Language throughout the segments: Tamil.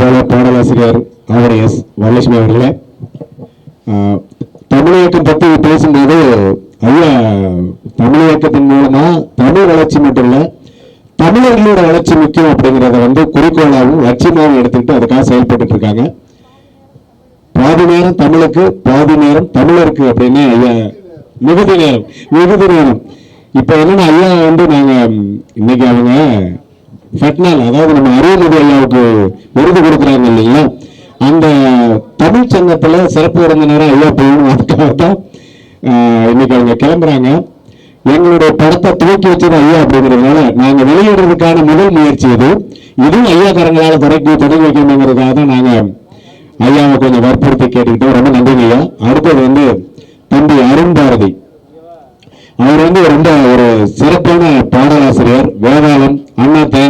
போல பாடலாசிரியர் ஆவடி எஸ் வரலட்சுமி அவர்களே ஆஹ், பற்றி பேசும்போது ஐயா தமிழ் இயக்கத்தின் தமிழ் வளர்ச்சி மட்டும் இல்ல தமிழர்களோட வளர்ச்சி முக்கியம் அப்படிங்கிறத வந்து குறிக்கோளாகவும் லட்சியமாகவும் எடுத்துக்கிட்டு அதுக்காக செயல்பட்டு இருக்காங்க. பாதி நேரம் தமிழுக்கு பாதி நேரம் தமிழருக்கு அப்படின்னு ஐயா மிகுதி நேரம் மிகுதி நேரம். இப்போ என்னன்னா ஐயா வந்து நாங்கள் இன்னைக்கு அவங்க ஃபட்னால் அதாவது நம்ம அரியமதி ஐயாவுக்கு விருது கொடுக்குறாங்க இல்லைங்களா? அந்த தமிழ் சங்கத்தில் சிறப்பு விருந்தினராக ஐயா போகணும் அதுக்காக தான் இன்னைக்கு அவங்க கிளம்புறாங்க. எங்களுடைய படத்தை துவக்கி வச்சது ஐயா அப்படிங்கிறதுனால நாங்கள் வெளியிடுறதுக்கான முதல் முயற்சி இது. இதுவும் ஐயா கரங்களால் தொடக்கி தொடங்கி வைக்கணுங்கிறதுக்காக தான் நாங்கள் ஐயாவை கொஞ்சம் வற்புறுத்தி கேட்டுக்கிட்டோம். ரொம்ப நன்றிங்க ஐயா. அடுத்தது வந்து தம்பி அருண் பாரதி. அவர் வந்து ரொம்ப ஒரு சிறப்பான பாடலாசிரியர் வேதாளம் அண்ணாத்தை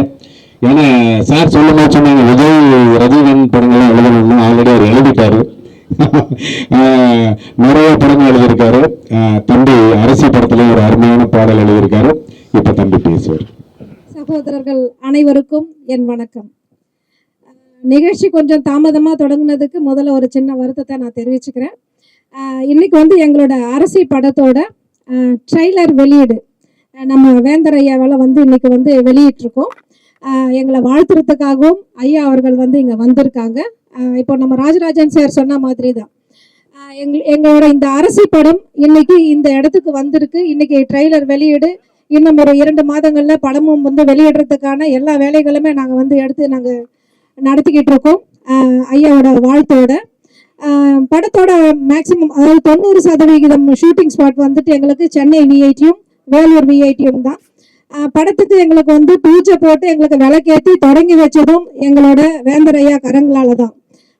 ஏன்னா சார் சொல்லும் போது சொன்னாங்க விஜய் ரஜினிகாந்த் படங்கள்லாம் எழுதணும்னு ஆல்ரெடி அவர் எழுதிட்டாரு. நிறைய படங்கள் எழுதியிருக்காரு. தம்பி அரசி படத்துலயும் ஒரு அருமையான பாடல் எழுதியிருக்காரு. இப்ப தம்பி பேசுவார். சகோதரர்கள் அனைவருக்கும் என் வணக்கம். நிகழ்ச்சி கொஞ்சம் தாமதமாக தொடங்கினதுக்கு முதல்ல ஒரு சின்ன வருத்தத்தை நான் தெரிவிச்சுக்கிறேன். இன்னைக்கு வந்து எங்களோட அரசி படத்தோட ட்ரெய்லர் வெளியீடு. நம்ம வேந்தர் ஐயாவால் வந்து இன்னைக்கு வந்து வெளியிட்டிருக்கோம். எங்களை வாழ்த்துறதுக்காகவும் ஐயா அவர்கள் வந்து இங்கே வந்திருக்காங்க. இப்போ நம்ம ராஜராஜன் சார் சொன்ன மாதிரி தான் எங் எங்களோட இந்த அரசி படம் இன்னைக்கு இந்த இடத்துக்கு வந்திருக்கு. இன்னைக்கு ட்ரெய்லர் வெளியீடு. இன்னும் ஒரு இரண்டு மாதங்களில் படமும் வந்து வெளியிடுறதுக்கான எல்லா வேலைகளுமே நாங்கள் வந்து எடுத்து நாங்கள் நடத்திக்கிட்டு இருக்கோம். ஐயாவோட வாழ்த்தோட. படத்தோட மேக்சிமம் அதாவது தொண்ணூறு சதவிகிதம் ஷூட்டிங் ஸ்பாட் வந்துட்டு எங்களுக்கு சென்னை விஐடியும் வேலூர் விஐடியும் தான். படத்துக்கு எங்களுக்கு வந்து பூஜை போட்டு எங்களுக்கு விளக்கேற்றி தொடங்கி வச்சதும் எங்களோட வேந்தர் ஐயா கரங்களால தான்.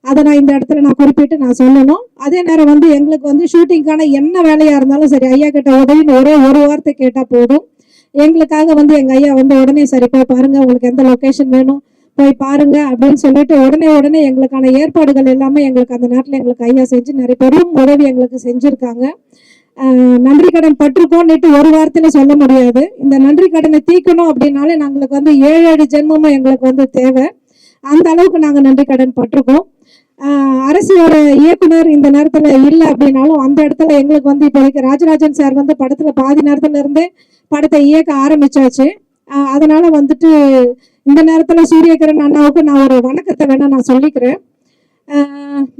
அதை நான் இந்த இடத்துல நான் குறிப்பிட்டு நான் சொல்லணும். அதே நேரம் வந்து எங்களுக்கு வந்து ஷூட்டிங்க்கான என்ன வேலையாக இருந்தாலும் சரி ஐயா கிட்ட உதவின்னு ஒரே ஒரு வார்த்தை கேட்டால் போதும். எங்களுக்காக வந்து எங்கள் ஐயா வந்து உடனே சரி போய் உங்களுக்கு எந்த லொக்கேஷன் வேணும் போய் பாருங்க அப்படின்னு சொல்லிட்டு உடனே உடனே எங்களுக்கான ஏற்பாடுகள் எல்லாமே எங்களுக்கு அந்த நாட்டில் எங்களுக்கு ஐயா செஞ்சு நிறைய பெரும் உதவி எங்களுக்கு செஞ்சுருக்காங்க. நன்றி கடன் பட்டிருக்கோம்னுட்டு ஒரு வார்த்தையில சொல்ல முடியாது. இந்த நன்றி கடனை தீக்கணும் அப்படின்னாலே நாங்களுக்கு வந்து ஏழு ஏழு ஜென்மமும் எங்களுக்கு வந்து தேவை. அந்த அளவுக்கு நாங்கள் நன்றி கடன் பட்டிருக்கோம். அரசியோட இயக்குனர் இந்த நேரத்தில் இல்லை அப்படின்னாலும் அந்த இடத்துல எங்களுக்கு வந்து இப்போதைக்கு ராஜராஜன் சார் வந்து படத்தில் பாதி நேரத்துல இருந்தே படத்தை இயக்க ஆரம்பிச்சாச்சு. அதனால வந்துட்டு இந்த நேரத்தில் சூரியகிரண் அண்ணாவுக்கு நான் ஒரு வணக்கத்தை வேணா நான் சொல்லிக்கிறேன்.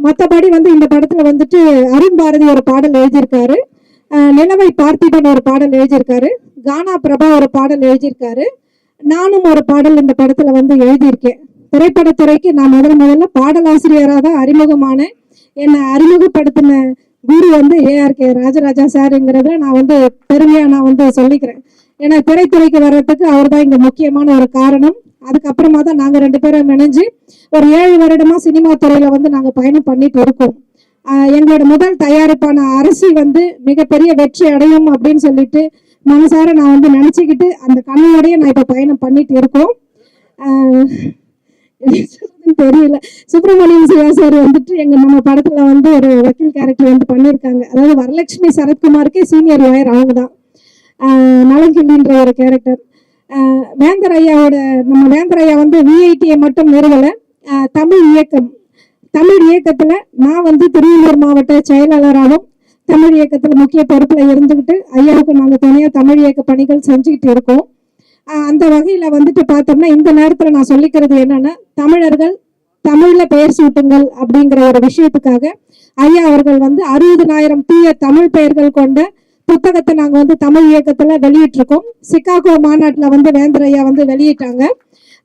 மற்றபடி வந்து இந்த படத்தில் வந்துட்டு அருண் பாரதி ஒரு பாடல் எழுதியிருக்காரு. நிலவை பார்த்திபன் ஒரு பாடல் எழுதியிருக்காரு. கானா பிரபா ஒரு பாடல் எழுதியிருக்காரு. நானும் ஒரு பாடல் இந்த படத்தில் வந்து எழுதியிருக்கேன். திரைப்படத்துறைக்கு நான் முதல் முதல்ல பாடலாசிரியராக தான் அறிமுகமானேன். என்னை அறிமுகப்படுத்தின குரு வந்து ஏஆர் கே ராஜராஜா சாருங்கிறத நான் வந்து பெருமையாக நான் வந்து சொல்லிக்கிறேன். ஏன்னா திரைத்துறைக்கு வர்றதுக்கு அவர் தான் இங்கே முக்கியமான ஒரு காரணம். அதுக்கப்புறமா தான் நாங்கள் ரெண்டு பேரும் இணைஞ்சு ஒரு ஏழு வருடமாக சினிமா துறையில் வந்து நாங்கள் பயணம் பண்ணிட்டு இருக்கோம். எங்களோட முதல் தயாரிப்பான அரசி வந்து மிகப்பெரிய வெற்றி அடையும் அப்படின்னு சொல்லிட்டு மனசார நான் வந்து நினச்சிக்கிட்டு அந்த கண்ணோடய நான் இப்போ பயணம் பண்ணிட்டு இருக்கோம். தெரியல. சுப்பிரமணியம் சிவா சார் வந்துட்டு எங்க நம்ம படத்துல வந்து ஒரு வக்கீல் கேரக்டர் வந்து பண்ணியிருக்காங்க. அதாவது வரலட்சுமி சரத்குமாருக்கே சீனியர் லாயர் அவங்க தான். நலங்கிள்ளின்ற ஒரு கேரக்டர் வேந்தர் ஐயாவோட நம்ம வேந்தர் ஐயா வந்து விஐடியை மட்டும் நிறுவலை. தமிழ் இயக்கம். தமிழ் இயக்கத்தில் நான் வந்து திருவள்ளூர் மாவட்ட செயலாளராகவும் தமிழ் இயக்கத்தில் முக்கிய பொறுப்பில் இருந்துக்கிட்டு ஐயாவுக்கு நாங்கள் தனியாக தமிழ் இயக்க பணிகள் செஞ்சுக்கிட்டு இருக்கோம். அந்த வகையில் வந்துட்டு பார்த்தோம்னா இந்த நேரத்தில் நான் சொல்லிக்கிறது என்னென்னா தமிழர்கள் தமிழில் பெயர் சூட்டுங்கள் அப்படிங்கிற ஒரு விஷயத்துக்காக ஐயா அவர்கள் வந்து அறுபதனாயிரம் தீய தமிழ் பெயர்கள் கொண்ட புத்தகத்தை நாங்க வந்து தமிழ் இயக்கத்துல வெளியிட்டிருக்கோம். சிக்காகோ மாநாட்டுல வந்து வேந்தரையா வந்து வெளியிட்டாங்க.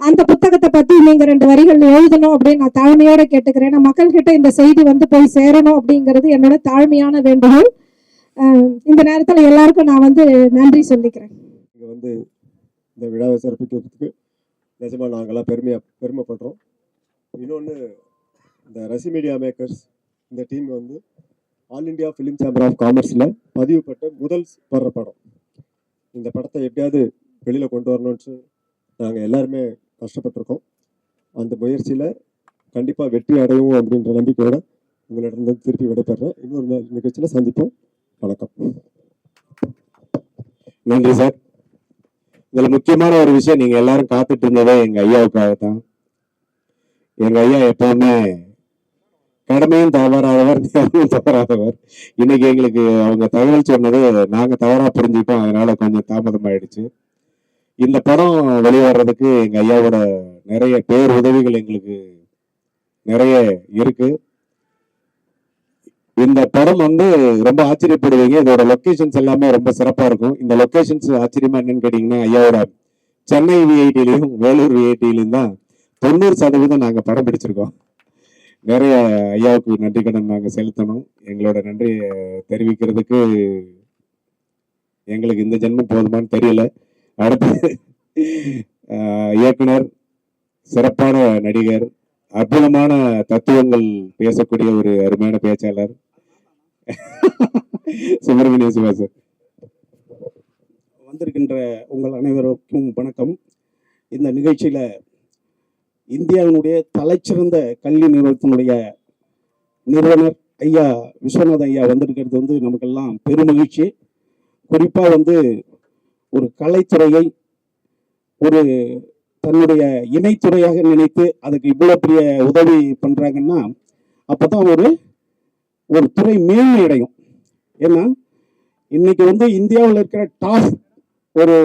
அந்த புத்தகத்தை பத்தி நீங்க ரெண்டு வரிகள் எழுதணும் அப்படின்னு நான் தாழ்மையோட கேட்டுக்கிறேன். ஏன்னா மக்கள்கிட்ட இந்த செய்தி வந்து போய் சேரணும் அப்படிங்கிறது என்னோட தாழ்மையான வேண்டுகோள். இந்த நேரத்துல எல்லாருக்கும் நான் வந்து நன்றி சொல்லிக்கிறேன். இங்கே வந்து இந்த விழாவை சிறப்பிக்கிறதுக்கு நிஜமாக நாங்களாம் பெருமையாக பெருமைப்படுறோம். இன்னொன்று இந்த ரசி மீடியா மேக்கர்ஸ் இந்த டீம் வந்து all India film chamber of காமர்ஸில் பதிவு பெற்ற முதல் படுற படம். இந்த படத்தை எப்படியாவது வெளியில் கொண்டு வரணும்னு நாங்கள் எல்லாருமே கஷ்டப்பட்டிருக்கோம். அந்த முயற்சியில் கண்டிப்பாக வெற்றி அடையும் அப்படின்ற நம்பிக்கையோட உங்களிடம் திருப்பி விடைபெறேன் இன்னொரு நிகழ்ச்சியில் சந்திப்போம். வணக்கம். நன்றி சார். இதில் முக்கியமான ஒரு விஷயம் நீங்கள் எல்லாரும் காத்துட்டு இருந்ததே எங்கள் ஐயாவுக்காக தான் எங்கள் ஐயா எப்பவுமே கடமையும் தவறாதவர் நேரமும் தவறாதவர். இன்னைக்கு எங்களுக்கு அவங்க தகவல் சொன்னது நாங்கள் தவறாக புரிஞ்சுக்கிட்டோம். அதனால கொஞ்சம் தாமதமாயிடுச்சு. இந்த படம் வெளிவர்றதுக்கு எங்கள் ஐயாவோட நிறைய பேர் உதவிகள் எங்களுக்கு நிறைய இருக்கு. இந்த படம் வந்து ரொம்ப ஆச்சரியப்படுவீங்க. இதோட லொக்கேஷன்ஸ் எல்லாமே ரொம்ப சிறப்பாக இருக்கும். இந்த லொக்கேஷன்ஸ் ஆச்சரியமா என்னன்னு கேட்டீங்கன்னா ஐயாவோட சென்னை விஐடிலையும் வேலூர் விஐடிலையும் தான் தொண்ணூறு சதவீதம் நாங்கள் படம் பிடிச்சிருக்கோம். நிறைய ஐயாவுக்கு நன்றி கடன் நாங்கள் செலுத்தணும். எங்களோட நன்றியை தெரிவிக்கிறதுக்கு எங்களுக்கு இந்த ஜென்மம் போதுமான்னு தெரியல. அடுத்து இயக்குனர் சிறப்பான நடிகர் அற்புதமான தத்துவங்கள் பேசக்கூடிய ஒரு அருமையான பேச்சாளர். சுப்பிரமணிய சிவா சார் வந்திருக்கின்ற உங்கள் அனைவருக்கும் வணக்கம். இந்த நிகழ்ச்சியில் இந்தியாவினுடைய தலைச்சிறந்த கல்வி நிறுவனத்தினுடைய நிறுவனர் ஐயா விஸ்வநாத ஐயா வந்திருக்கிறது வந்து நமக்கெல்லாம் பெருமகிழ்ச்சி குறிப்பாக வந்து ஒரு கலைத்துறையை ஒரு தன்னுடைய இணைத்துறையாக நினைத்து அதுக்கு இவ்வளோ பெரிய உதவி பண்ணுறாங்கன்னா அப்போ தான் ஒரு ஒரு துறை மேன்மை அடையும் ஏன்னா இன்னைக்கு வந்து இந்தியாவில் இருக்கிற டாப் ஒரு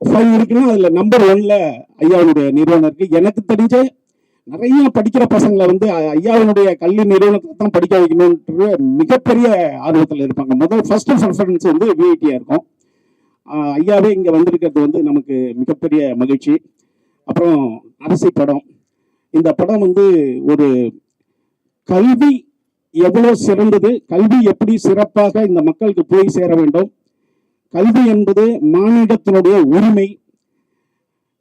ஃபைவ் இருக்குன்னா அதில் நம்பர் ஒன்ல ஐயாவுடைய நிறுவனம் இருக்கு. எனக்கு தெரிஞ்ச நிறைய படிக்கிற பசங்களை வந்து ஐயாவினுடைய கல்வி நிறுவனத்தை தான் படிக்க வைக்கணுன்ற மிகப்பெரிய ஆர்வத்தில் இருப்பாங்க. முதல் ஃபர்ஸ்ட் ப்ரிஃபரன்ஸ் வந்து விஐடியாக இருக்கும். ஐயாவே இங்கே வந்திருக்கிறது வந்து நமக்கு மிகப்பெரிய மகிழ்ச்சி. அப்புறம் அரசி படம். இந்த படம் வந்து ஒரு கல்வி எவ்வளோ சிறந்தது கல்வி எப்படி சிறப்பாக இந்த மக்களுக்கு போய் சேர வேண்டும் கல்வி என்பது மானிடத்தினுடைய உரிமை.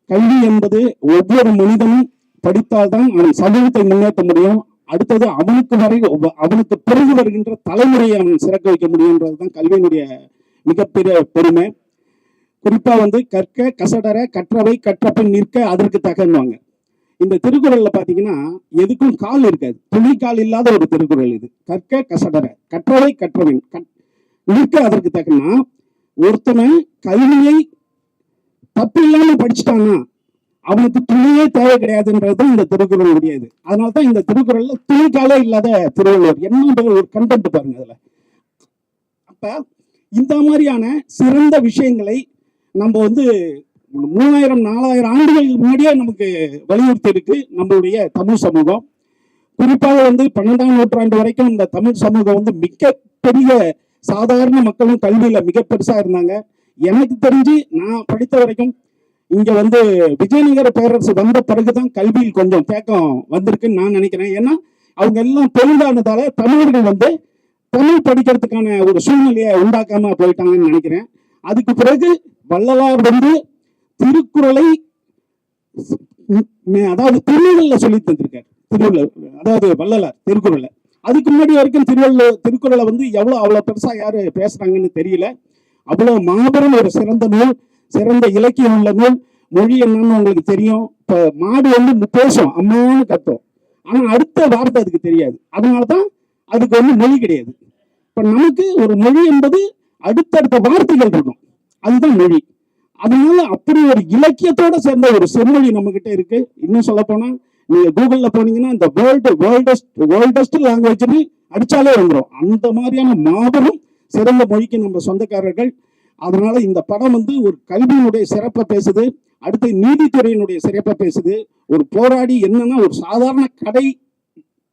கல்வி என்பது ஒவ்வொரு மனிதனும் படித்தால்தான் அவன் சமூகத்தை முன்னேற்ற முடியும். அடுத்தது அவனுக்கு வரை அவனுக்கு பிறகு வருகின்ற தலைமுறையை அவன் சிறக்க வைக்க முடியுன்றதுதான் கல்வியினுடைய மிகப்பெரிய பெருமை. குறிப்பா வந்து கற்க கசடர கற்றவை கற்றபின் நிற்க அதற்கு தகன்வாங்க இந்த திருக்குறள்ல பாத்தீங்கன்னா எதுக்கும் கால் இருக்காது. துணி கால் இல்லாத ஒரு திருக்குறள் இது. கற்க கசடர கற்றவை கற்றவன் நிற்க அதற்கு தக்கனா ஒருத்தனை கல்வியை தப்பு இல்லாம படிச்சுட்டானா அவனுக்கு துணியே தேவை கிடையாதுன்றது இந்த திருக்குறள் முடியாது அதனால தான் இந்த திருக்குறள்ல துணிக்காலே இல்லாத திருவள்ளுவர். என்ன ஒரு கண்டென்ட் பாருங்க அதுல. அப்ப இந்த மாதிரியான சிறந்த விஷயங்களை நம்ம வந்து மூணாயிரம் நாலாயிரம் ஆண்டுகளுக்கு முன்னாடியே நமக்கு வலியுறுத்தி இருக்கு நம்மளுடைய தமிழ் சமூகம். குறிப்பாக வந்து பன்னெண்டாம் நூற்றாண்டு வரைக்கும் இந்த தமிழ் சமூகம் வந்து மிக பெரிய சாதாரண மக்களும் கல்வியில மிக பெருசா இருந்தாங்க. எனக்கு தெரிஞ்சு நான் படித்த வரைக்கும் இங்க வந்து விஜயநகர பேரரசு வந்த பிறகுதான் கல்வியில் கொஞ்சம் தேக்கம் வந்திருக்குன்னு நான் நினைக்கிறேன். ஏன்னா அவங்க எல்லாம் தொழிலானதால தமிழர்கள் வந்து தமிழ் படிக்கிறதுக்கான ஒரு சூழ்நிலையை உண்டாக்காம போயிட்டாங்கன்னு நினைக்கிறேன். அதுக்கு பிறகு வள்ளலார் வந்து திருக்குறளை அதாவது திருக்குறள்ல சொல்லி தந்திருக்காரு. திருவள்ளுவர் அதாவது வள்ளலார் திருக்குறளை. அதுக்கு முன்னாடி வரைக்கும் திருவள்ளுவர் திருக்குறளை வந்து எவ்வளோ அவ்வளோ பெருசா யாரு பேசுறாங்கன்னு தெரியல. அவ்வளோ மாபெரும் ஒரு சிறந்த நூல் சிறந்த இலக்கியம் உள்ள நூல். மொழி என்னன்னு உங்களுக்கு தெரியும். இப்போ மாடு வந்து பேசும் அம்மான்னு கத்தும். ஆனால் அடுத்த வார்த்தை அதுக்கு தெரியாது. அதனாலதான் அதுக்கு வந்து மொழி கிடையாது. இப்போ நமக்கு ஒரு மொழி என்பது அடுத்தடுத்த வார்த்தைகள் இருக்கும். அதுதான் மொழி. அதனால அப்படி ஒரு இலக்கியத்தோட சேர்ந்த ஒரு செம்மொழி நம்ம கிட்ட இருக்கு. இன்னும் சொல்ல போனா நீங்க கூகுள்ல போனீங்கன்னா இந்த வேர்ல்டு வேர்ல்டஸ்ட் வேர்ல்டஸ்ட் லாங்குவேஜ்னு அடிச்சாலே வந்துடும் அந்த மாதிரியான மாபெரும் சிறந்த மொழிக்கு நம்ம சொந்தக்காரர்கள். அதனால இந்த படம் வந்து ஒரு கல்வியினுடைய சிறப்பை பேசுது. அடுத்து நீதித்துறையினுடைய சிறப்பை பேசுது. ஒரு போராடி என்னன்னா ஒரு சாதாரண கடை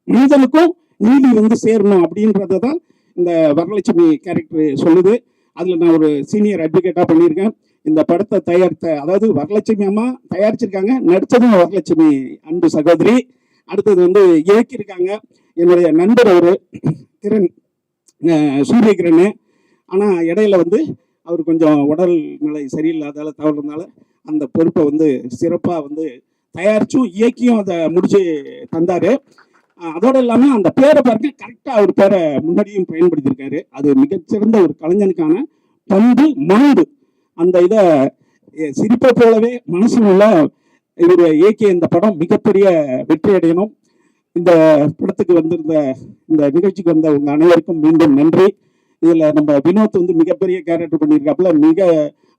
மனிதனுக்கும் நீதி வந்து சேரணும் அப்படின்றத தான் இந்த வரலட்சுமி கேரக்டர் சொல்லுது. அதில் நான் ஒரு சீனியர் அட்வொகேட்டாக பண்ணியிருக்கேன். இந்த படத்தை தயாரித்த அதாவது வரலட்சுமி அம்மா தயாரிச்சிருக்காங்க நடித்ததும் வரலட்சுமி அன்பு சகோதரி. அடுத்தது வந்து இயக்கியிருக்காங்க என்னுடைய நண்பர் அவர் கிரண் அஹ் சூரிய கிரண் இடையில வந்து அவர் கொஞ்சம் உடல் நிலை சரியில்லாதால தவறுனால அந்த பொறுப்பை வந்து சிறப்பாக வந்து தயாரிச்சும் இயக்கியும் அதை முடிச்சு தந்தாரு. அதோடு அதோட அந்த பேரை பாருங்க கரெக்டாக அவர் பேரை முன்னாடியும் பயன்படுத்தியிருக்காரு. அது மிகச்சிறந்த ஒரு கலைஞனுக்கான பண்பு மாண்பு. அந்த இதை சிரிப்பை போலவே மனசில் உள்ள இவர் இயக்கிய இந்த படம் மிகப்பெரிய வெற்றி அடையணும். இந்த படத்துக்கு வந்திருந்த இந்த நிகழ்ச்சிக்கு வந்த உங்க அனைவருக்கும் மீண்டும் நன்றி. இதுல நம்ம வினோத் வந்து மிகப்பெரிய கேரக்டர் பண்ணியிருக்காப்புல. மிக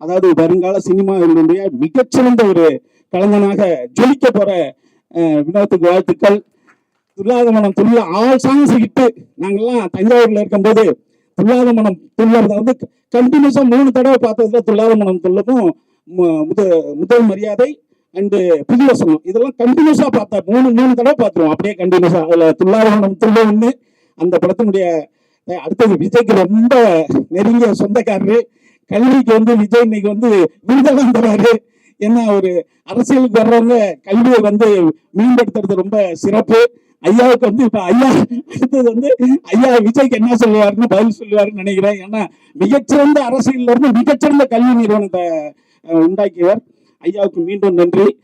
அதாவது வருங்கால சினிமாவினுடைய மிகச்சிறந்த ஒரு கலைஞனாக ஜொலிக்க போற வினோத்துக்கு வாழ்த்துக்கள். துல்லாத மனம் துள்ள ஆல் சாங்ஸ் ஹிட்டு நாங்கள்லாம் தஞ்சாவூர்ல இருக்கும்போது துல்லாத மனம் துள்ளறத வந்து கண்டினியூஸா மூணு தடவை பார்த்ததுல துல்லாத மனம் துள்ளதும் மு- முதல் மரியாதை அண்டு புதிய வசனம் இதெல்லாம் கண்டினியூஸா பார்த்தா மூணு மூணு தடவை பார்த்துருவோம். அப்படியே கண்டினியூஸா அதுல துல்லாத மனம் துள்ள அந்த படத்தினுடைய அடுத்தது விஜய்க்கு ரொம்ப நெருங்கிய சொந்தக்காரரு. கல்விக்கு வந்து விஜய் இன்னைக்கு வந்து விருதெல்லாம் தராரு ஏன்னா ஒரு அரசியலுக்கு வர்றவங்க கல்வியை வந்து மேம்படுத்துறது ரொம்ப சிறப்பு. ஐயாவுக்கு வந்து இப்ப ஐயா அடுத்தது வந்து ஐயா விஜய்க்கு என்ன சொல்லுவாருன்னு பதில் சொல்லுவாருன்னு நினைக்கிறேன். ஏன்னா மிகச்சிறந்த அரசியல்ல இருந்து மிகச்சிறந்த கல்வி நிறுவனத்தை உண்டாக்கியவர். ஐயாவுக்கு மீண்டும் நன்றி.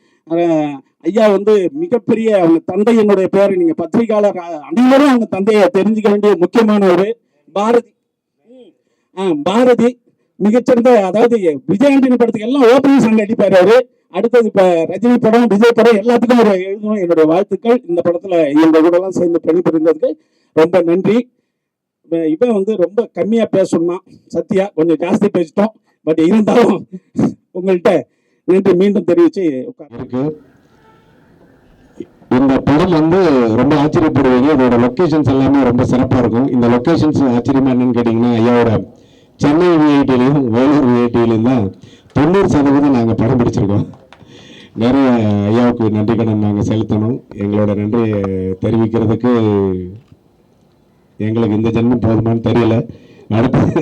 ஐயா வந்து மிகப்பெரிய அவங்க தந்தையினுடைய பேரை நீங்க பத்திரிகையாளர் அனைவரும் அவங்க தந்தையை தெரிஞ்சுக்க வேண்டிய முக்கியமானவர் பாரதி. ஆ, பாரதி மிகச்சிறந்த அதாவது விஜயாண்டனி படத்துக்கு எல்லாம் ஓப்பனிங் சண்டை அடிப்பாரு அவரு. அடுத்தது இப்ப ரஜினி படம் விஜய் படம் எல்லாத்துக்கும் ஒரு எழுதணும் என்னுடைய வாழ்த்துக்கள். இந்த படத்துல எங்க கூட எல்லாம் சேர்ந்து பணிபுரிந்ததுக்கு ரொம்ப நன்றி. இவன் வந்து ரொம்ப கம்மியா பேசணும்னா சத்யா கொஞ்சம் ஜாஸ்தி பேசிட்டோம். பட் இருந்தாலும் உங்கள்கிட்ட நன்றி மீண்டும் தெரிவிச்சு உட்காந்துருக்கு இந்த படம் வந்து ரொம்ப ஆச்சரியப்படுவீங்க. இதோட லொக்கேஷன்ஸ் எல்லாமே ரொம்ப சிறப்பாக இருக்கும். இந்த லொக்கேஷன்ஸ் ஆச்சரியமா என்னன்னு கேட்டிங்கன்னா ஐயாவோட சென்னை விஐடிலையும் வேலூர் விஐடிலையும் தான் தொண்ணூறு சதவீதம் நாங்கள் படம் பிடிச்சிருக்கோம். நிறைய ஐயாவுக்கு நன்றி கடன் நாங்கள் செலுத்தணும். எங்களோட நன்றியை தெரிவிக்கிறதுக்கு எங்களுக்கு இந்த ஜென்மம் போதுமான்னு தெரியல. அடுத்து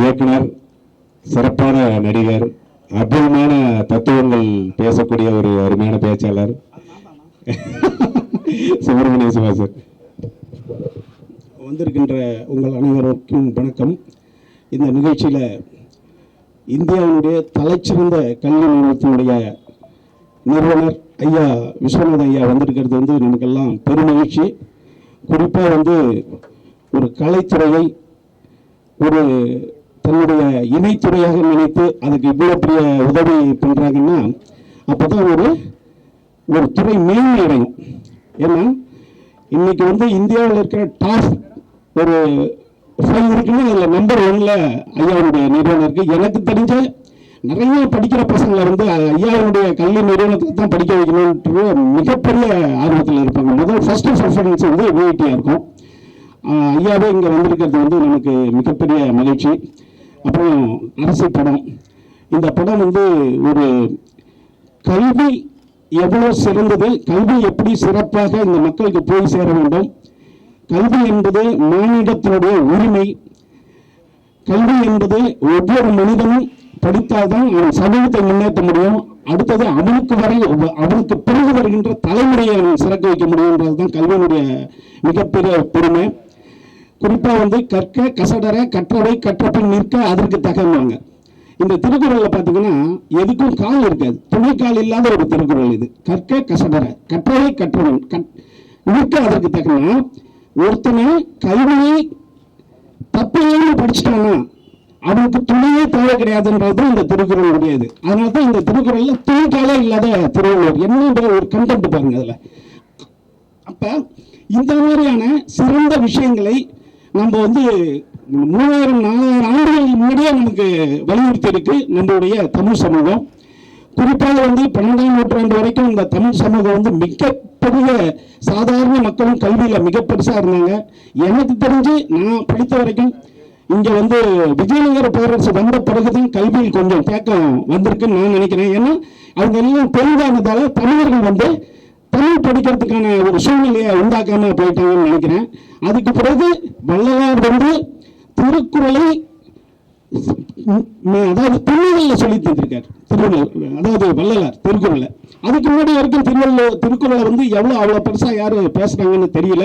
இயக்குனர் சிறப்பான நடிகர் அற்புதமான தத்துவங்கள் பேசக்கூடிய ஒரு அருமையான பேச்சாளர். சுப்பிரமணிய சுபாசர் வந்திருக்கின்ற உங்கள் அனைவருக்கும் வணக்கம். இந்த நிகழ்ச்சியில் இந்தியாவினுடைய தலைச்சிறந்த கல்வி நிறுவனத்தினுடைய நிறுவனர் ஐயா விஸ்வநாதன் ஐயா வந்திருக்கிறது வந்து நமக்கெல்லாம் பெருமகிழ்ச்சி. குறிப்பாக வந்து ஒரு கலைத்துறையை ஒரு தன்னுடைய இணைத்துறையாக நினைத்து அதுக்கு இவ்வளோ பெரிய உதவி பண்ணுறாங்கன்னா அப்போ தான் ஒரு ஒரு துறை மேன்மை அடையும். ஏன்னா இன்றைக்கி வந்து இந்தியாவில் இருக்கிற டாப் ஒரு இருக்குன்னா அதில் நம்பர் ஒன்ல ஐயாவுடைய நிறுவனம் இருக்கு. எனக்கு தெரிஞ்ச நிறைய படிக்கிற பசங்களை வந்து ஐயாவுடைய கல்வி நிறுவனத்துக்கு தான் படிக்க வைக்கணுன்ற மிகப்பெரிய ஆர்வத்தில் இருப்பாங்க. முதல் ஃபர்ஸ்ட் ப்ரிஃபரன்ஸ் வந்து விஐடியாக இருக்கும். ஐயாவே இங்கே வந்திருக்கிறது வந்து நமக்கு மிகப்பெரிய மகிழ்ச்சி. அப்புறம் அரசு படம். இந்த படம் வந்து ஒரு கல்வி எவ்வளோ சிறந்தது கல்வி எப்படி சிறப்பாக இந்த மக்களுக்கு போய் சேர வேண்டும் கல்வி என்பது மானிடத்தினுடைய உரிமை. கல்வி என்பது ஒவ்வொரு மனிதனும் படித்தால்தான் அவன் சமூகத்தை முன்னேற்ற முடியும். அடுத்தது அவனுக்கு வரை அவனுக்கு பிறகு வருகின்ற தலைமுறையை அவன் சிறக்க வைக்க முடியுன்றதுதான் கல்வியினுடைய மிகப்பெரிய பெருமை. குறிப்பா வந்து கற்க கசடர கற்றவை கற்றப்பின் நிற்க அதற்கு தகவல்வாங்க இந்த திருக்குறள்ல பாத்தீங்கன்னா எதுக்கும் கால் இருக்காது. துணை கால் இல்லாத ஒரு திருக்குறள் இது. கற்க கசடர கற்றவை கற்றவன் கற்- நிற்க அதற்கு தகவல் ஒருத்தனை கல்வியை தப்பு இல்லாமல் படிச்சுட்டானா அவனுக்கு துணையே தேவை கிடையாதுன்றது இந்த திருக்குறள் உடையது அதனால தான் இந்த திருக்குறள்ல துணிக்காலே இல்லாத திருவள்ளுவர். என்னன்ற ஒரு கண்டென்ட் பாருங்க அதில். அப்போ இந்த மாதிரியான சிறந்த விஷயங்களை நம்ம வந்து மூவாயிரம் நாலாயிரம் ஆண்டுகள் முன்னாடியே நமக்கு வலியுறுத்தி இருக்கு நம்மளுடைய தமிழ் சமூகம். குறிப்பாக வந்து பன்னெண்டாம் நூற்றாண்டு வரைக்கும் இந்த தமிழ் சமூகம் வந்து மிகப்பெரிய சாதாரண மக்களும் கல்வியில் மிக பெருசாக இருந்தாங்க. எனக்கு தெரிஞ்சு நான் படித்த வரைக்கும் இங்கே வந்து விஜயநகர பேரரசு வந்த பிறகுதான் கல்வியில் கொஞ்சம் தேக்கம் வந்திருக்குன்னு நான் நினைக்கிறேன். ஏன்னா அவங்க எல்லாம் பெரிதானதால தமிழர்கள் வந்து தமிழ் படிக்கிறதுக்கான ஒரு சூழ்நிலையை உண்டாக்காம போயிட்டாங்கன்னு நினைக்கிறேன். அதுக்கு பிறகு வள்ளலார் வந்து திருக்குறளை அதாவது தமிழில் சொல்லி தந்திருக்காரு. திருவள்ளுவர் அதாவது வள்ளலார் திருக்குறளை. அதுக்கு முன்னாடி வரைக்கும் திருவள்ளுவர் திருக்குறளை வந்து எவ்வளவு அவ்வளோ பெருசாக யாரு பேசுகிறாங்கன்னு தெரியல.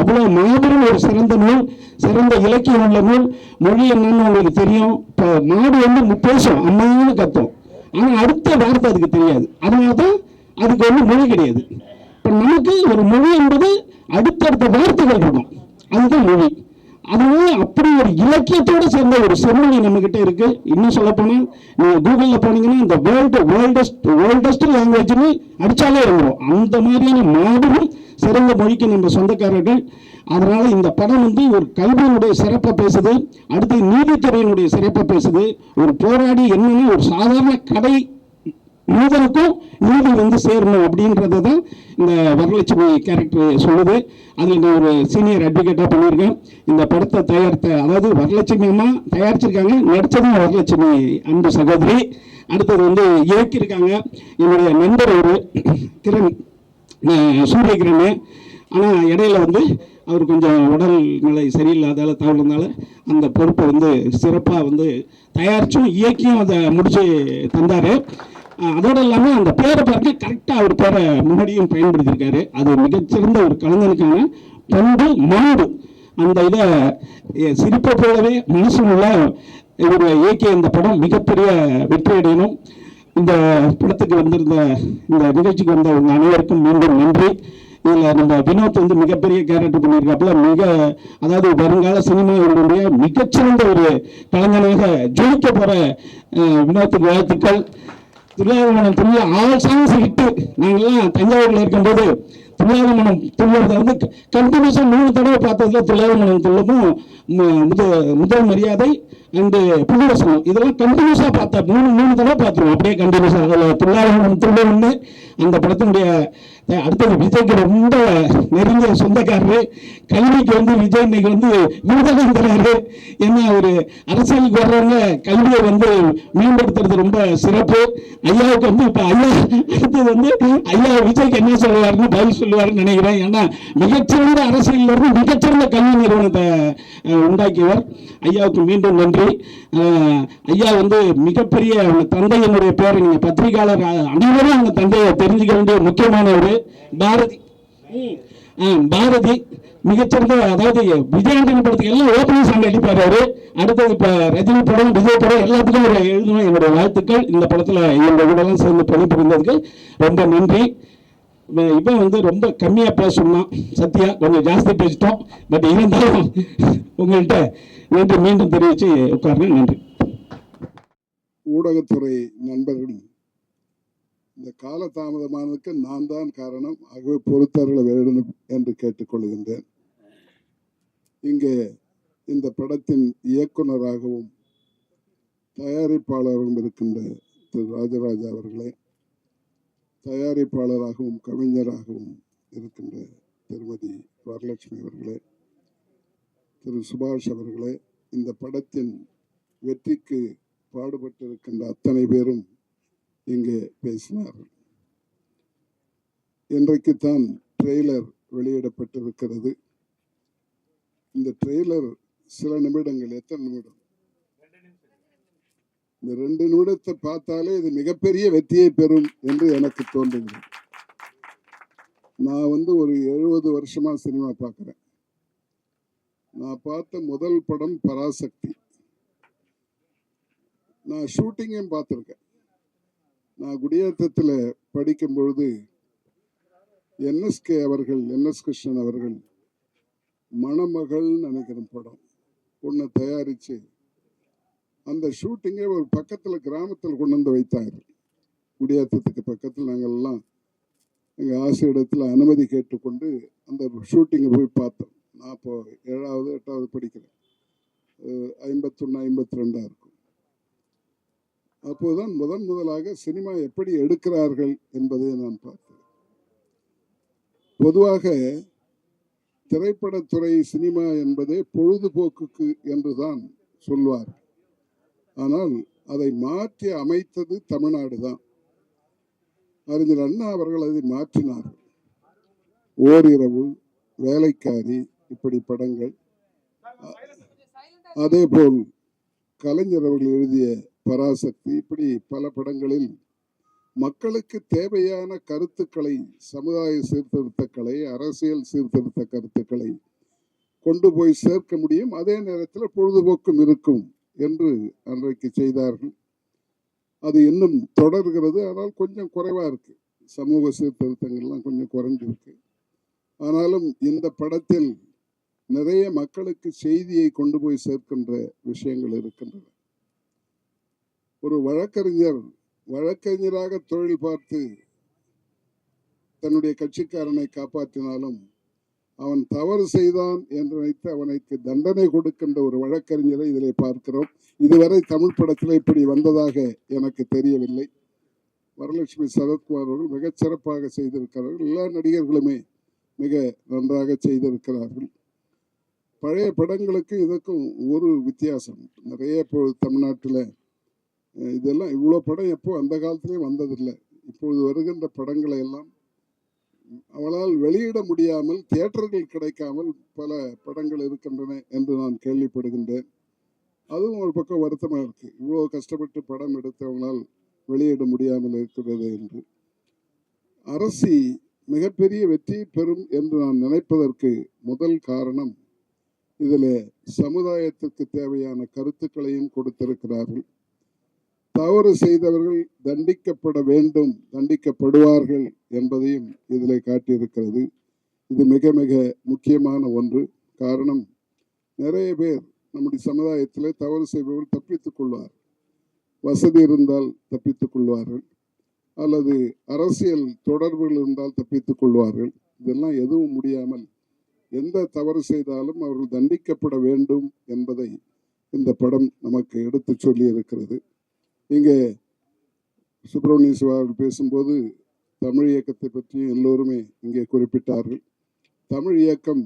அவ்வளோ மாபெரும் ஒரு சிறந்த நூல் சிறந்த இலக்கியம் உள்ள நூல். மொழி என்னன்னு உங்களுக்கு தெரியும். இப்போ மாடு வந்து முப்பேசம் பேசும் அம்மான்னு கத்தும். ஆனா அடுத்த வார்த்தை அதுக்கு தெரியாது. அதனால தான் அதுக்கு வந்து மொழி கிடையாது. இப்போ நமக்கு ஒரு மொழி என்பது அடுத்தடுத்த வார்த்தைகள் இருக்கும். அதுதான் மொழி. அதனால அப்படி ஒரு இலக்கியத்தோடு சேர்ந்த ஒரு செம்மொழி நம்ம கிட்ட இருக்கு. இன்னும் சொல்ல போனால் நீங்கள் கூகுளில் போனீங்கன்னா இந்த வேர்ல்டு வேர்ல்டஸ்ட் வேர்ல்டஸ்ட் லாங்குவேஜ்னு அடித்தாலே வந்துடும் அந்த மாதிரியான மாபெரும் சிறந்த மொழிக்கு நம்ம சொந்தக்காரர்கள். அதனால இந்த படம் வந்து ஒரு கல்வியினுடைய சிறப்பை பேசுது. அடுத்து நீதித்துறையினுடைய சிறப்பை பேசுது. ஒரு போராடி என்னன்னு ஒரு சாதாரண கடை மனிதனுக்கும் நீதி வந்து சேரணும் அப்படின்றத தான் இந்த வரலட்சுமி கேரக்டர் சொல்லுது. அதில் நான் ஒரு சீனியர் அட்வொகேட்டாக பண்ணியிருக்கேன். இந்த படத்தை தயாரித்த அதாவது வரலட்சுமி அம்மா தயாரிச்சிருக்காங்க. நடித்ததும் வரலட்சுமி அன்பு சகோதரி. அடுத்தது வந்து இயக்கியிருக்காங்க. என்னுடைய நண்பர் ஒரு கிரண் சூரிய கிரண் ஆனால் இடையில வந்து அவர் கொஞ்சம் உடல் நிலை சரியில்லாதால தவறுனால அந்த பொறுப்பை வந்து சிறப்பாக வந்து தயாரித்தும் இயக்கியும் அதை முடிச்சு தந்தார். அதோடு இல்லாமல் அந்த பேரை பாருங்க கரெக்டாக அவர் பேரை முன்னாடியும் பயன்படுத்தியிருக்காரு. அது மிகச்சிறந்த ஒரு கலைஞனுக்கான பண்பு மாண்பு. அந்த இதை சிரிப்பை போலவே மனசுல இவர் இயக்கிய இந்த படம் மிகப்பெரிய வெற்றி அடையணும். இந்த படத்துக்கு வந்திருந்த இந்த நிகழ்ச்சிக்கு வந்த உங்கள் அனைவருக்கும் மீண்டும் நன்றி. இதில் நம்ம வினோத் வந்து மிகப்பெரிய கேரக்டர் பண்ணியிருக்காப்புல. மிக அதாவது வருங்கால சினிமாவினுடைய மிகச்சிறந்த ஒரு கலைஞனாக ஜொலிக்க போகிற வினோத்துக்கு வாழ்த்துக்கள். துரியாதமனம் திருவிழா ஆல் சாங்ஸ் ஹிட்டு நாங்கள்லாம் தஞ்சாவூரில் இருக்கும்போது துரியாதமனம் துள்ளதை வந்து கண்டினியூஸாக மூணு தடவை பார்த்ததுல துரியாதமனம் துள்ளமும் முத- முதல் மரியாதை அண்டு புதுவசனம் இதெல்லாம் கண்டினியூஸாக பார்த்தா மூணு மூணு தடவை பார்த்துருவோம். அப்படியே கண்டினியூஸாக அதில் துல்லாதமனம் துள்ள ஒன்று அந்த படத்தினுடைய அடுத்தது விஜய்க்கு ரொம்ப நெருங்கிய சொந்தக்காரரு. கல்விக்கு வந்து விஜய் இன்னைக்கு வந்து விருதகம் தராரு என்ன ஒரு அரசியலுக்கு வர்றவங்க கல்வியை வந்து மேம்படுத்துறது ரொம்ப சிறப்பு. ஐயாவுக்கு வந்து இப்போ ஐயா அடுத்தது வந்து ஐயா விஜய்க்கு என்ன சொல்லுவாருன்னு பதில் சொல்லுவாருன்னு நினைக்கிறேன். ஏன்னா மிகச்சிறந்த அரசியல் இருந்து மிகச்சிறந்த கல்வி நிறுவனத்தை உண்டாக்கியவர். ஐயாவுக்கு மீண்டும் நன்றி. ஐயா வந்து மிகப்பெரிய அவங்க தந்தையினுடைய பேரை நீங்கள் பத்திரிகையாளர் அனைவரும் அவங்க தந்தையை தெரிஞ்சுக்க வேண்டிய முக்கியமானவர். பாரதி. பாரதி மிகச்சிறந்த அதாவது விஜயாண்டன் படத்துக்கு எல்லாம் ஓப்பனிங் சாங் அடிப்பார் அவர். அடுத்தது இப்போ ரஜினி படம் விஜய் படம் எல்லாத்துக்கும் ஒரு எழுதணும். என்னுடைய வாழ்த்துக்கள். இந்த படத்துல என்னோட கூட சேர்ந்து பணிபுரிந்ததுக்கு ரொம்ப நன்றி. இவன் வந்து ரொம்ப கம்மியாக பேசணும்னா சத்யா கொஞ்சம் ஜாஸ்தி பேசிட்டோம். பட் இருந்தாலும் உங்கள்கிட்ட நன்றி மீண்டும் தெரிவிச்சு உட்காருங்க. நன்றி. ஊடகத்துறை நண்பர்களும் இந்த கால தாமதமானதுக்கு நான் தான் காரணம். ஆகவே பொறுத்தருள வேண்டும் என்று கேட்டுக்கொள்கின்றேன். இங்கே இந்த படத்தின் இயக்குனராகவும் தயாரிப்பாளரும் இருக்கின்ற திரு ராஜராஜா அவர்களே தயாரிப்பாளராகவும் கவிஞராகவும் இருக்கின்ற திருமதி வரலட்சுமி அவர்களே திரு சுபாஷ் அவர்களே இந்த படத்தின் வெற்றிக்கு பாடுபட்டிருக்கின்ற அத்தனை பேரும் இங்கே பேசினார்கள் இன்றைக்குத்தான் ட்ரெய்லர் வெளியிடப்பட்டிருக்கிறது. இந்த ட்ரெய்லர் சில நிமிடங்கள் எத்தனை நிமிடம்? இந்த ரெண்டு நிமிடத்தை பார்த்தாலே இது மிகப்பெரிய வெற்றியை பெறும் என்று எனக்கு தோன்றுகிறது. நான் வந்து ஒரு எழுபது வருஷமா சினிமா பார்க்குறேன். நான் பார்த்த முதல் படம் பராசக்தி. நான் ஷூட்டிங்கையும் பார்த்துருக்கேன். நான் குடியேற்றத்தில் படிக்கும்பொழுது என்எஸ்கே அவர்கள் என்எஸ் கிருஷ்ணன் அவர்கள் மணமகள்னு நினைக்கிற படம் ஒன்று தயாரித்து அந்த ஷூட்டிங்கே ஒரு பக்கத்தில் கிராமத்தில் கொண்டு வந்து வைத்தார்கள் குடியேற்றத்துக்கு பக்கத்தில் நாங்கள்லாம் எங்கள் ஆசிரியத்தில் அனுமதி கேட்டுக்கொண்டு அந்த ஷூட்டிங்கை போய் பார்த்தோம். நான் இப்போ ஏழாவது எட்டாவது படிக்கிறேன். ஐம்பத்தொன்று ஐம்பத்தி ரெண்டாக இருக்கும். அப்போதுதான் முதன் முதலாக சினிமா எப்படி எடுக்கிறார்கள் என்பதை நான் பார்த்தேன் பொதுவாக திரைப்படத்துறை சினிமா என்பதே பொழுதுபோக்குக்கு என்றுதான் சொல்வார் ஆனால் அதை மாற்றி அமைத்தது தமிழ்நாடு தான் அறிஞர் அண்ணா அவர்கள் அதை மாற்றினார் ஓரிரவு வேலைக்காரி இப்படி படங்கள். அதே போல் கலைஞர் அவர்கள் எழுதிய பராசக்தி. இப்படி பல படங்களில் மக்களுக்கு தேவையான கருத்துக்களை சமுதாய சீர்திருத்தங்களை அரசியல் சீர்திருத்த கருத்துக்களை கொண்டு போய் சேர்க்க முடியும். அதே நேரத்தில் பொழுதுபோக்கும் இருக்கும் என்று அன்றைக்கு செய்தார்கள். அது இன்னும் தொடர்கிறது. ஆனால் கொஞ்சம் குறைவாக இருக்கு. சமூக சீர்திருத்தங்கள்லாம் கொஞ்சம் குறைஞ்சிருக்கு. ஆனாலும் இந்த படத்தில் நிறைய மக்களுக்கு செய்தியை கொண்டு போய் சேர்க்கின்ற விஷயங்கள் இருக்கின்றன. ஒரு வழக்கறிஞர் வழக்கறிஞராக தொழில் பார்த்து தன்னுடைய கட்சிக்காரனை காப்பாற்றினாலும் அவன் தவறு செய்தான் என்று நினைத்து அவனுக்கு தண்டனை கொடுக்கின்ற ஒரு வழக்கறிஞரை இதிலே பார்க்கிறோம். இதுவரை தமிழ் படத்தில் இப்படி வந்ததாக எனக்கு தெரியவில்லை. வரலட்சுமி சரத்குமார் அவர்கள் மிகச் சிறப்பாக செய்திருக்கிறார்கள். எல்லா நடிகர்களுமே மிக நன்றாக செய்திருக்கிறார்கள். பழைய படங்களுக்கு இதுக்கும் ஒரு வித்தியாசம். நிறைய இப்போ தமிழ்நாட்டில் இதெல்லாம் இவ்வளோ படம் எப்போ அந்த காலத்துலேயும் வந்ததில்லை. இப்பொழுது வருகின்ற படங்களை எல்லாம் அவளால் வெளியிட முடியாமல் தியேட்டர்கள் கிடைக்காமல் பல படங்கள் இருக்கின்றன என்று நான் கேள்விப்படுகின்றேன். அதுவும் ஒரு பக்கம் வருத்தமாக இருக்குது இவ்வளோ கஷ்டப்பட்டு படம் எடுத்தவங்களால் வெளியிட முடியாமல் இருக்கிறது என்று. அரசி மிகப்பெரிய வெற்றி பெறும் என்று நான் நினைப்பதற்கு முதல் காரணம் இதில் சமுதாயத்திற்கு தேவையான கருத்துக்களையும் கொடுத்திருக்கிறார்கள். தவறு செய்தவர்கள் தண்டிக்கப்பட வேண்டும் தண்டிக்கப்படுவார்கள் என்பதையும் இதில் காட்டியிருக்கிறது. இது மிக மிக முக்கியமான ஒன்று. காரணம் நிறைய பேர் நம்முடைய சமுதாயத்தில் தவறு செய்பவர்கள் தப்பித்துக் கொள்வார் வசதி இருந்தால் தப்பித்துக் கொள்வார்கள். அல்லது அரசியல் தொடர்புகள் இருந்தால் தப்பித்துக் கொள்வார்கள். இதெல்லாம் எதுவும் முடியாமல் எந்த தவறு செய்தாலும் அவர்கள் தண்டிக்கப்பட வேண்டும் என்பதை இந்த படம் நமக்கு எடுத்து சொல்லி இருக்கிறது இங்கே சுப்பிரமணிய சிவா பேசும்போது தமிழ் இயக்கத்தை பற்றி எல்லோருமே இங்கே குறிப்பிட்டார்கள். தமிழ் இயக்கம்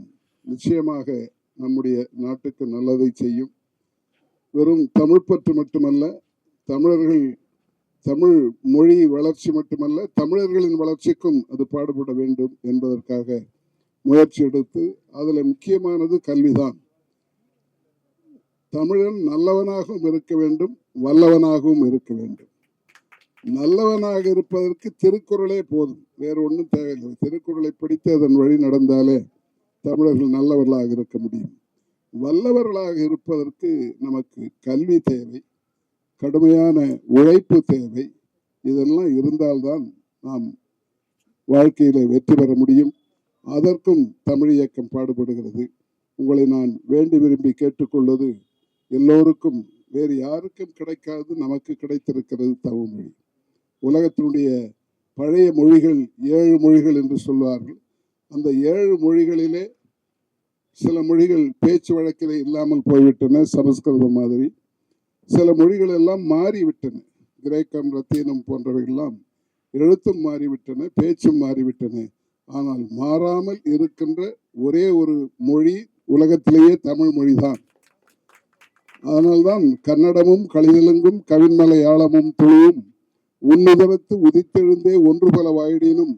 நிச்சயமாக நம்முடைய நாட்டுக்கு நல்லதை செய்யும். வெறும் தமிழ் பற்று மட்டுமல்ல தமிழர்கள் தமிழ் மொழி வளர்ச்சி மட்டுமல்ல தமிழர்களின் வளர்ச்சிக்கும் அது பாடுபட வேண்டும் என்பதற்காக முயற்சி எடுத்து அதில் முக்கியமானது கல்விதான். தமிழன் நல்லவனாகவும் இருக்க வேண்டும் வல்லவனாகவும் இருக்க வேண்டும். நல்லவனாக இருப்பதற்கு திருக்குறளே போதும் வேறு ஒன்றும் தேவையில்லை. திருக்குறளை படித்து அதன் வழி நடந்தாலே தமிழர்கள் நல்லவர்களாக இருக்க முடியும். வல்லவர்களாக இருப்பதற்கு நமக்கு கல்வி தேவை கடுமையான உழைப்பு தேவை. இதெல்லாம் இருந்தால்தான் நாம் வாழ்க்கையில் வெற்றி பெற முடியும். அதற்கும் தமிழ் இயக்கம் பாடுபடுகிறது. உங்களை நான் வேண்டி விரும்பி கேட்டுக்கொள்வது எல்லோருக்கும் வேறு யாருக்கும் கிடைக்காது நமக்கு கிடைத்திருக்கிறது தமிழ்மொழி உலகத்தினுடைய பழைய மொழிகள் ஏழு மொழிகள் என்று சொல்வார்கள். அந்த ஏழு மொழிகளிலே சில மொழிகள் பேச்சு வழக்கிலே இல்லாமல் போய்விட்டன சமஸ்கிருதம் மாதிரி. சில மொழிகள் எல்லாம் மாறிவிட்டன. கிரேக்கம் ரத்தீனம் போன்றவைகள்லாம் எழுத்தும் மாறிவிட்டன பேச்சும் மாறிவிட்டன. ஆனால் மாறாமல் இருக்கின்ற ஒரே ஒரு மொழி உலகத்திலேயே தமிழ் மொழிதான். அதனால்தான் கன்னடமும் கலிதெலுங்கும் கவின்மலையாளமும் துளுவும் உன்னுதரத்து உதித்தெழுந்தே ஒன்று பல வாயிடினும்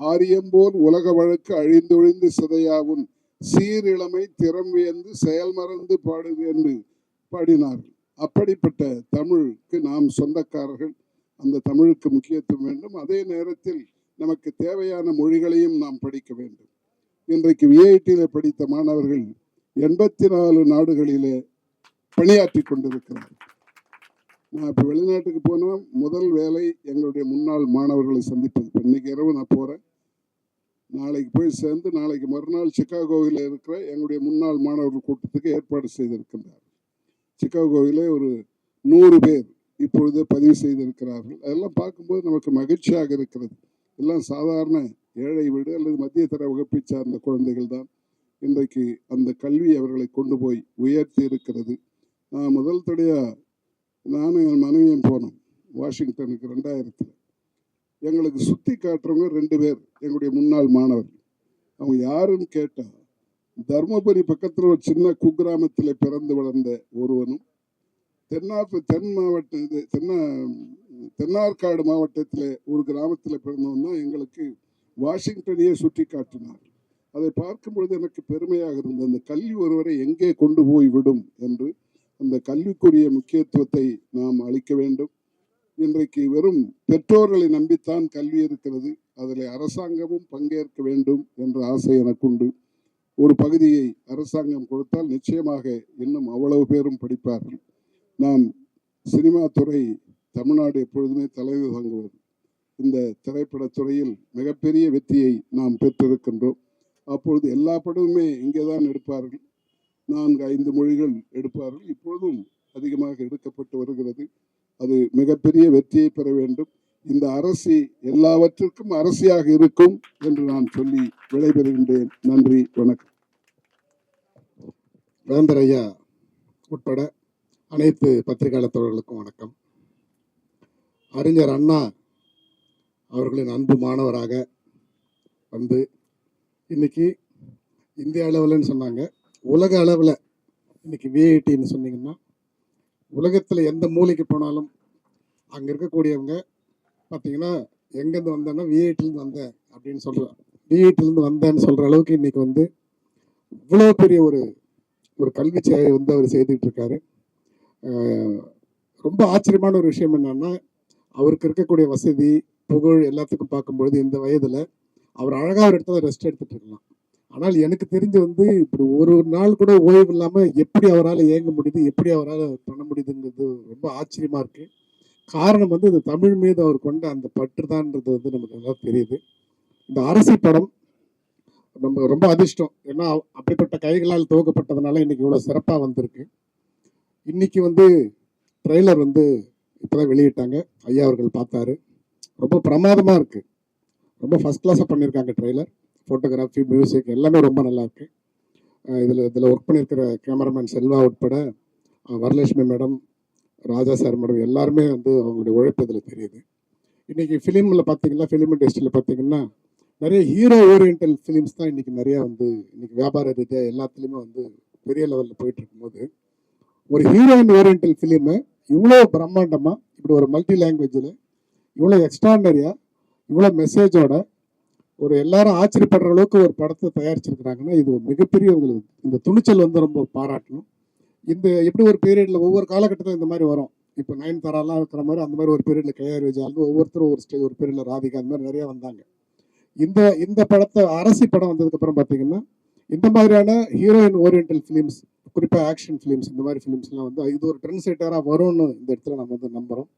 ஆரியம்போல் உலக வழக்கு அழிந்தொழிந்து சிதையாவும் சீரிழமை திறம் வியந்து செயல் மறந்து பாடுது என்று பாடினார்கள் அப்படிப்பட்ட தமிழுக்கு நாம் சொந்தக்காரர்கள். அந்த தமிழுக்கு முக்கியத்துவம் வேண்டும். அதே நேரத்தில் நமக்கு தேவையான மொழிகளையும் நாம் படிக்க வேண்டும். இன்றைக்கு விஐடியில் படித்த மாணவர்கள் எண்பத்தி நாலு நாடுகளிலே பணியாற்றி கொண்டிருக்கிறார். நான் இப்போ வெளிநாட்டுக்கு போனால் முதல் வேலை எங்களுடைய முன்னாள் மாணவர்களை சந்திப்பது. இப்போ இன்றைக்கி இரவு நான் போகிறேன் நாளைக்கு போய் சேர்ந்து நாளைக்கு மறுநாள் சிக்காகோவில் இருக்கிற எங்களுடைய முன்னாள் மாணவர்கள் கூட்டத்துக்கு ஏற்பாடு செய்திருக்கின்றார். சிக்காகோவிலே ஒரு நூறு பேர் இப்பொழுதே பதிவு செய்திருக்கிறார்கள். அதெல்லாம் பார்க்கும்போது நமக்கு மகிழ்ச்சியாக இருக்கிறது. எல்லாம் சாதாரண ஏழை வீடு அல்லது மத்திய தர வகுப்பை சார்ந்த குழந்தைகள் தான் இன்றைக்கு அந்த கல்வி அவர்களை கொண்டு போய் உயர்த்தி இருக்கிறது. நான் முதல் தடையாக நானும் என் மனைவியும் போனோம். வாஷிங்டனுக்கு ரெண்டாயிரத்தில். எங்களுக்கு சுற்றி காட்டுறவங்க ரெண்டு பேர் எங்களுடைய முன்னாள் மாணவர்கள் அவங்க யாருன்னு கேட்டால் தர்மபுரி பக்கத்தில் ஒரு சின்ன குக்கிராமத்தில் பிறந்து வளர்ந்த ஒருவனும் தென்னாப்பு தென் மாவட்ட இது தென்னா தென்னார்காடு மாவட்டத்தில் ஒரு கிராமத்தில் பிறந்தவன் தான் எங்களுக்கு வாஷிங்டனையே சுற்றி காட்டினார். அதை பார்க்கும் பொழுது எனக்கு பெருமையாக இருந்தது. அந்த கல்வி ஒருவரை எங்கே கொண்டு போய் விடும் என்று அந்த கல்விக்குரிய முக்கியத்துவத்தை நாம் அளிக்க வேண்டும். இன்றைக்கு வெறும் பெற்றோர்களை நம்பித்தான் கல்வி இருக்கிறது. அதில் அரசாங்கமும் பங்கேற்க வேண்டும் என்ற ஆசை எனக்குண்டு. ஒரு பகுதியை அரசாங்கம் கொடுத்தால் நிச்சயமாக இன்னும் அவ்வளவு பேரும் படிப்பார்கள். நாம் சினிமா துறை தமிழ்நாடு எப்பொழுதுமே தலைமை தாங்குவது. இந்த திரைப்படத்துறையில் மிகப்பெரிய வெற்றியை நாம் பெற்றிருக்கின்றோம். அப்பொழுது எல்லா படமுமே இங்கே தான் எடுப்பார்கள். நான்கு ஐந்து மொழிகள் எடுப்பார்கள். இப்பொழுதும் அதிகமாக எடுக்கப்பட்டு வருகிறது. அது மிகப்பெரிய வெற்றியை பெற வேண்டும். இந்த அரசு எல்லாவற்றிற்கும் அரசியாக இருக்கும் என்று நான் சொல்லி விடைபெறுகின்றேன். நன்றி வணக்கம். வேந்தர் ஐயா உட்பட அனைத்து பத்திரிகையாளத்தவர்களுக்கும் வணக்கம். அறிஞர் அண்ணா அவர்களின் அன்பு மாணவராக வந்து இன்னைக்கு இந்திய அளவில்னு சொன்னாங்க. உலக அளவில் இன்னைக்கு விஐடின்னு சொன்னீங்கன்னா உலகத்தில் எந்த மூலைக்கு போனாலும் அங்கே இருக்கக்கூடியவங்க பார்த்தீங்கன்னா எங்கேருந்து வந்தேன்னா விஐடிலேருந்து வந்தேன் அப்படின்னு சொல்கிறேன் விஐடிலேருந்து வந்தேன்னு சொல்கிற அளவுக்கு இன்றைக்கி வந்து இவ்வளோ பெரிய ஒரு ஒரு கல்வி சேவை வந்து அவர் செய்துட்டு ரொம்ப ஆச்சரியமான ஒரு விஷயம் என்னன்னா அவருக்கு இருக்கக்கூடிய வசதி புகழ் எல்லாத்துக்கும் பார்க்கும்பொழுது இந்த வயதில் அவர் அழகாக ஒரு இடத்துல ரெஸ்ட் எடுத்துகிட்டு இருக்கலாம். ஆனால் எனக்கு தெரிஞ்சு வந்து இப்படி ஒரு நாள் கூட ஓய்வு இல்லாமல் எப்படி அவரால் இயங்க முடியுது எப்படி அவரால் பண்ண முடியுதுங்கிறது ரொம்ப ஆச்சரியமாக இருக்கு. காரணம் வந்து இந்த தமிழ் மீது அவர் கொண்ட அந்த பற்று தான்ன்றது வந்து நமக்கு நல்லா தெரியுது. இந்த அரசு படம் நம்ம ரொம்ப அதிர்ஷ்டம். ஏன்னா அப்படிப்பட்ட கைகளால் துவக்கப்பட்டதுனால இன்னைக்கு இவ்வளோ சிறப்பாக வந்திருக்கு. இன்னைக்கு வந்து ட்ரெய்லர் வந்து இப்போதான் வெளியிட்டாங்க. ஐயா அவர்கள் பார்த்தாரு. ரொம்ப பிரமாதமாக இருக்கு. ரொம்ப ஃபர்ஸ்ட் கிளாஸாக பண்ணியிருக்காங்க ட்ரெய்லர். ஃபோட்டோகிராஃபி மியூசிக் எல்லாமே ரொம்ப நல்லா இருக்கு. இதில் இதில் ஒர்க் பண்ணியிருக்கிற கேமராமேன் செல்வா உட்பட Varalakshmi madam Raja sir madam எல்லாருமே வந்து அவங்களுடைய உழைப்பு இதில் தெரியுது. இன்றைக்கி ஃபிலிமில் பார்த்தீங்கன்னா ஃபிலிம் இண்டஸ்ட்ரியில் பார்த்தீங்கன்னா நிறைய ஹீரோ ஓரியன்டல் ஃபிலிம்ஸ் தான் இன்றைக்கி நிறைய வந்து இன்றைக்கி வியாபார ரீதியாக எல்லாத்துலேயுமே வந்து பெரிய லெவலில் போயிட்டு இருக்கும்போது ஒரு ஹீரோயின் ஓரியன்டல் ஃபிலிமு இவ்வளோ பிரம்மாண்டமாக இப்படி ஒரு மல்டி லாங்குவேஜில் இவ்வளோ எக்ஸ்ட்ராடனரியாக இவ்வளோ மெசேஜோட ஒரு எல்லாரும் ஆச்சரியப்படுற அளவுக்கு ஒரு படத்தை தயாரிச்சிருக்கிறாங்கன்னா இது ஒரு மிகப்பெரிய உங்களுக்கு இந்த துணிச்சல் வந்து ரொம்ப பாராட்டணும். இந்த எப்படி ஒரு பீரியடில் ஒவ்வொரு காலகட்டத்தில் இந்த மாதிரி வரும். இப்போ நயன் தராலாம் இருக்கிற மாதிரி அந்த மாதிரி ஒரு பீரியடில் கையார் விஜய் ஒவ்வொருத்தரும் ஒரு ஸ்டேஜ் ஒரு பீரியடில் ராதிகா அந்த மாதிரி நிறைய வந்தாங்க. இந்த இந்த படத்தை அரசி படம் வந்ததுக்கப்புறம் பார்த்தீங்கன்னா இந்த மாதிரியான ஹீரோயின் ஓரியன்டல் ஃபிலிம்ஸ் குறிப்பாக ஆக்ஷன் ஃபிலிம்ஸ் இந்த மாதிரி ஃபிலிம்ஸ்லாம் வந்து இது ஒரு ட்ரெண்ட் செட்டராக வரும்னு இந்த இடத்துல நம்ம வந்து நம்புகிறோம்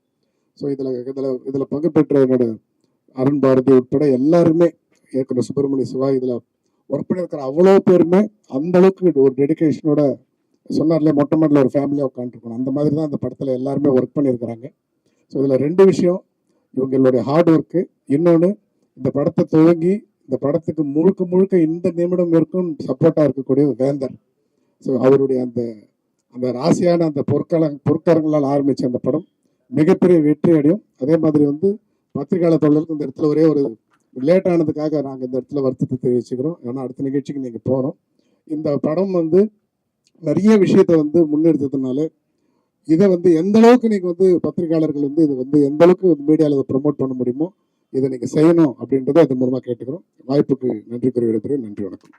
ஸோ இதில் இதில் இதில் பங்கு பெற்ற என்னோட அருண் பாரதி உட்பட எல்லாருமே இயக்குனர் சுப்பிரமணிய சிவா இதில் ஒர்க் பண்ணியிருக்கிற அவ்வளோ பேருமே அந்த அளவுக்கு ஒரு டெடிகேஷனோட சொன்னார்ல மொட்டை மாடல ஒரு ஃபேமிலியாக உட்காந்துருக்கணும் அந்த மாதிரி தான் அந்த படத்தில் எல்லாருமே ஒர்க் பண்ணியிருக்கிறாங்க. ஸோ இதில் ரெண்டு விஷயம். இவங்களுடைய ஹார்ட் ஒர்க்கு இன்னொன்று இந்த படத்தை துவங்கி இந்த படத்துக்கு முழுக்க முழுக்க இந்த நிமிடம் வரைக்கும் சப்போர்ட்டாக இருக்கக்கூடிய வேந்தர். ஸோ அவருடைய அந்த அந்த ராசியான அந்த பொற்கால பொற்காரங்களால் ஆரம்பித்த அந்த படம் மிகப்பெரிய வெற்றி அடையும் அதே மாதிரி வந்து பத்திரிகையாளர் தொழிலுக்கு இந்த இடத்துல ஒரே ஒரு லேட் ஆனதுக்காக நாங்கள் இந்த இடத்துல வருத்தத்தை தெரிவிச்சுக்கிறோம். ஏன்னா அடுத்த நிகழ்ச்சிக்கு நீங்கள் போகிறோம் இந்த படம் வந்து நிறைய விஷயத்தை வந்து முன்னெடுத்ததுனால இதை வந்து எந்த அளவுக்கு நீங்கள் வந்து பத்திரிகையாளர்கள் வந்து இது வந்து எந்த அளவுக்கு மீடியாவில் இதை ப்ரொமோட் பண்ண முடியுமோ இதை நீங்கள் செய்யணும் அப்படின்றத இதன் மூலமாக கேட்டுக்கிறோம். வாய்ப்புக்கு நன்றி கூறி விடைபெறுகிறேன். நன்றி வணக்கம்.